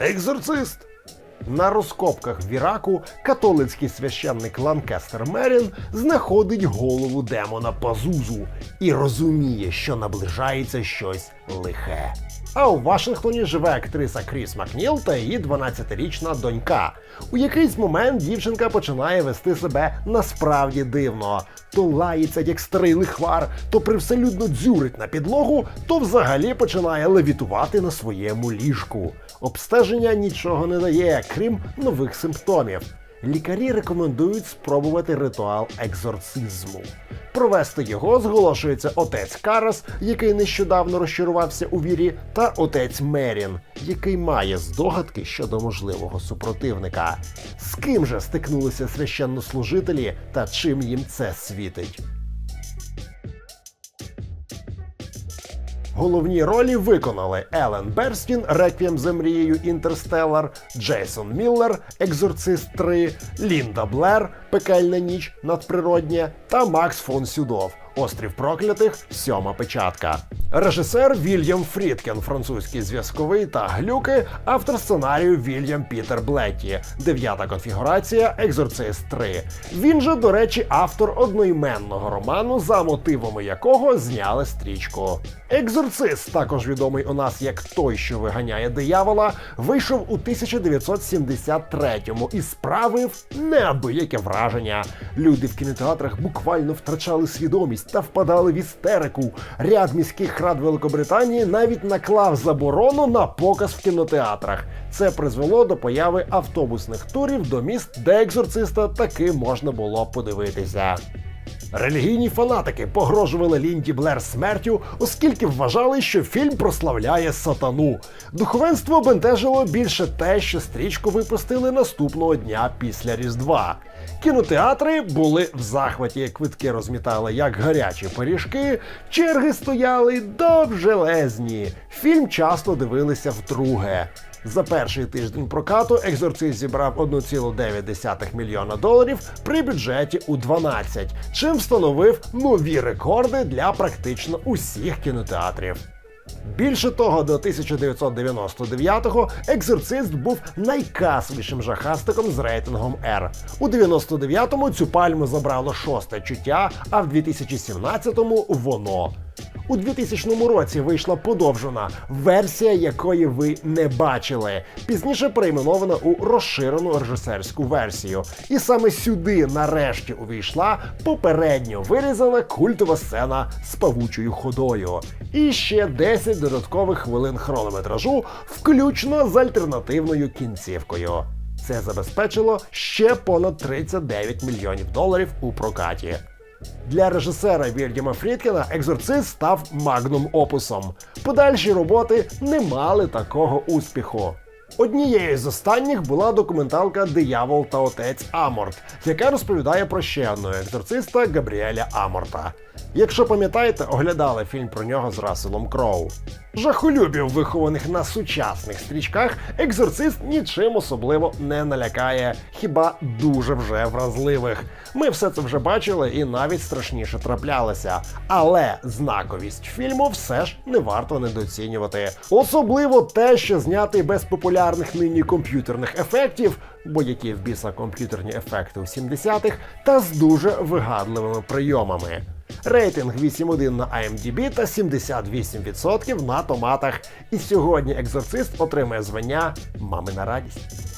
Екзорцист. На розкопках в Іраку католицький священник Ланкестер Мерін знаходить голову демона Пазузу і розуміє, що наближається щось лихе. А у Вашингтоні живе актриса Кріс Макніл та її 12-річна донька. У якийсь момент дівчинка починає вести себе насправді дивно. То лається, як старий лихвар, то привселюдно дзюрить на підлогу, то взагалі починає левітувати на своєму ліжку. Обстеження нічого не дає, крім нових симптомів. Лікарі рекомендують спробувати ритуал екзорцизму. Провести його зголошується отець Карас, який нещодавно розчарувався у вірі, та отець Мерін, який має здогадки щодо можливого супротивника. З ким же стикнулися священнослужителі та чим їм це світить? Головні ролі виконали Елен Берстін, Реквієм за мрією Інтерстеллар, Джейсон Міллер, Екзорцист 3, Лінда Блер, Пекельна ніч надприроднє та Макс фон Сюдов. Острів проклятих сьома печатка. Режисер Вільям Фрідкен, французький зв'язковий та глюки, автор сценарію Вільям Пітер Блетті, дев'ята конфігурація Екзорцист 3. Він же, до речі, автор одноіменного роману, за мотивами якого зняли стрічку. Екзорцист, також відомий у нас як той, що виганяє диявола, вийшов у 1973-му і справив неабияке враження. Люди в кінотеатрах буквально втрачали свідомість та впадали в істерику. Ряд міських рад Великобританії навіть наклав заборону на показ в кінотеатрах. Це призвело до появи автобусних турів до міст, де екзорциста таки можна було подивитися. Релігійні фанатики погрожували Лінді Блер смертю, оскільки вважали, що фільм прославляє сатану. Духовенство бентежило більше те, що стрічку випустили наступного дня після Різдва. Кінотеатри були в захваті, квитки розмітали як гарячі пиріжки, черги стояли довжелезні. Фільм часто дивилися вдруге. За перший тиждень прокату екзорцист зібрав 1,9 мільйона доларів при бюджеті у 12, чим встановив нові рекорди для практично усіх кінотеатрів. Більше того, до 1999-го екзорцист був найкасовішим жахастиком з рейтингом R. У 99-му цю пальму забрало шосте чуття, а в 2017-му воно. У 2000 році вийшла подовжена версія, якої ви не бачили. Пізніше перейменована у розширену режисерську версію. І саме сюди нарешті увійшла попередньо вирізана культова сцена з павучою ходою. І ще 10 додаткових хвилин хронометражу, включно з альтернативною кінцівкою. Це забезпечило ще понад 39 мільйонів доларів у прокаті. Для режисера Вільяма Фрідкена екзорцист став магнум опусом. Подальші роботи не мали такого успіху. Однією з останніх була документалка Диявол та отець Аморт, яка розповідає про ще одного екзорциста Габріеля Аморта. Якщо пам'ятаєте, оглядали фільм про нього з Расселом Кроу. Жахолюбів, вихованих на сучасних стрічках, екзорцист нічим особливо не налякає, хіба дуже вже вразливих. Ми все це вже бачили і навіть страшніше траплялося. Але знаковість фільму все ж не варто недооцінювати. Особливо те, що знятий без популярних нині комп'ютерних ефектів, бо які в біса комп'ютерні ефекти у 70-х, та з дуже вигадливими прийомами. Рейтинг 8.1 на IMDb та 78% на томатах. І сьогодні екзорцист отримує звання Мамина радість.